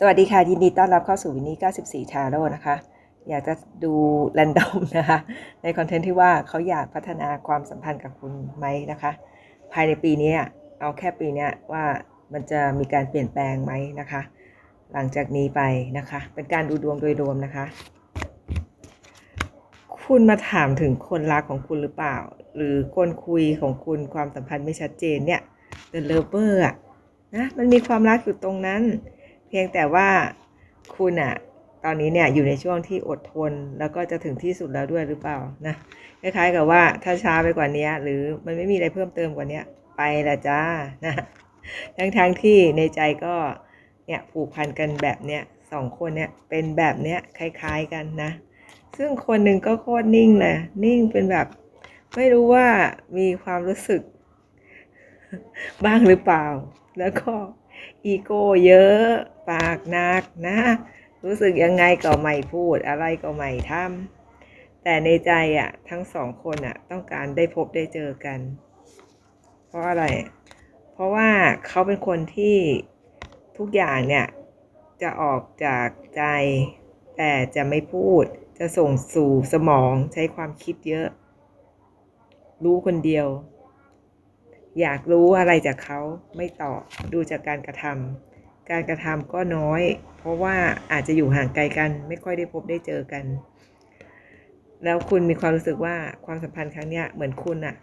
สวัสดีค่ะ ยินดีต้อนรับเข้าสู่วินนี่94ชาโร่นะคะ อยากจะดูแรนดอมนะคะ ในคอนเทนต์ที่ว่าเขาอยากพัฒนาความสัมพันธ์กับคุณไหมนะคะ ภายในปีนี้เอาแค่ปีนี้ว่ามันจะมีการเปลี่ยนแปลงไหมนะคะ หลังจากนี้ไปนะคะ เป็นการดูดวงโดยรวมนะคะ คุณมาถามถึงคนรักของคุณหรือเปล่า หรือคนคุยของคุณความสัมพันธ์ไม่ชัดเจนเนี่ย The Lover อะนะมันมีความรักอยู่ตรงนั้น พียงแต่ว่าคุณอะตอนนี้เนี่ยอยู่ในช่วงที่อดทนแล้วก็จะถึงที่สุดแล้วด้วยหรือเปล่านะคล้ายๆกับว่าถ้าช้าไปกว่านี้หรือมันไม่มีอะไรเพิ่มเติมกว่านี้ไปละจ้านะทั้งๆทที่ในใจก็เนี่ยผูกพันกันแบบเนี้ยสองคนเนี่ยเป็นแบบเนี้ยคล้ายๆกันนะ ซึ่งคนหนึ่งก็โคตรนิ่งเลยนิ่งเป็นแบบไม่รู้ว่ามีความรู้สึก บ้างหรือเปล่า แล้วก็อีโก้เยอะ ปากหนักนะ รู้สึกยังไงก็ไม่พูดอะไรก็ไม่ทำแต่ในใจอะ ทั้งสองคนอะ ต้องการได้พบได้เจอกัน เพราะอะไร เพราะว่าเขาเป็นคนที่ทุกอย่างเนี่ยจะออกจากใจ แต่จะไม่พูดจะส่งสู่สมองใช้ความคิดเยอะ รู้คนเดียว อยากรู้อะไรจากเขาไม่ตอบดูจากการกระทำ การกระทำก็น้อย เพราะว่าอาจจะอยู่ห่างไกลกัน ไม่ค่อยได้พบได้เจอกัน แล้วคุณมีความรู้สึกว่าความสัมพันธ์ครั้งเนี้ยเหมือนคุณอะ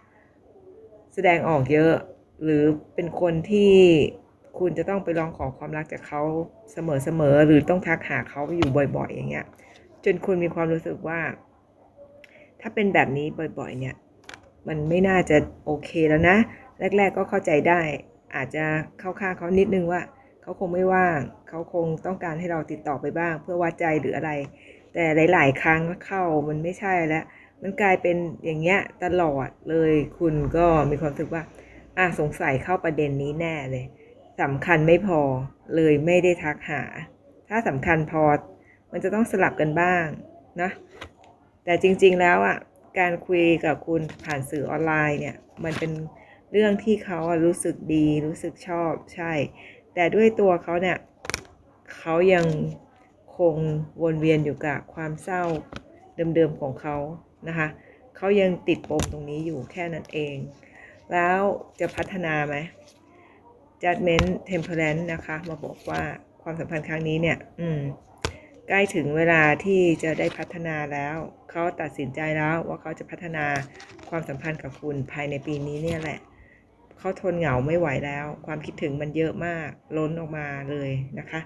แสดงออกเยอะ หรือเป็นคนที่คุณจะต้องไปร้องขอความรักจากเขาเสมอๆหรือต้องทักหาเขาอยู่บ่อย ๆ อย่างเงี้ย จนคุณมีความรู้สึกว่า ถ้าเป็นแบบนี้บ่อย ๆ เนี่ย มันไม่น่าจะโอเคแล้วนะ แรก ๆ ก็เข้าใจได้ อาจจะเข้าข้างเขานิดนึงว่า เขาคงไม่ว่างเขาคงต้องการให้เราติดต่อไปบ้าง เพื่อวัดใจหรืออะไร แต่หลาย ๆ ครั้งเข้ามันไม่ใช่แล้ว มันกลายเป็นอย่างเงี้ยตลอดเลยคุณก็มีความรู้สึกว่าอะสงสัยเข้าประเด็นนี้แน่เลยสำคัญไม่พอเลยไม่ได้ทักหา ถ้าสำคัญพอมันจะต้องสลับกันบ้างนะแต่จริง ๆ แล้วอะการคุยกับคุณผ่านสื่อออนไลน์เนี่ย มันเป็นเรื่องที่เขาอะรู้สึกดีรู้สึกชอบใช่ แต่ด้วยตัวเขาเนี่ยเขายังคงวนเวียนอยู่กับความเศร้าเดิมๆของเขานะคะเขายังติดปมตรงนี้อยู่แค่นั้นเอง แล้วจะพัฒนาไหม judgment temperance นะคะ มาบอกว่าความสัมพันธ์ครั้งนี้เนี่ย อืม ใกล้ถึงเวลาที่จะได้พัฒนาแล้ว เขาตัดสินใจแล้วว่าเขาจะพัฒนาความสัมพันธ์กับคุณภายในปีนี้เนี่ยแหละ เขาทนเหงาไม่ไหวแล้ว ความคิดถึงมันเยอะมากล้นออกมาเลยนะคะ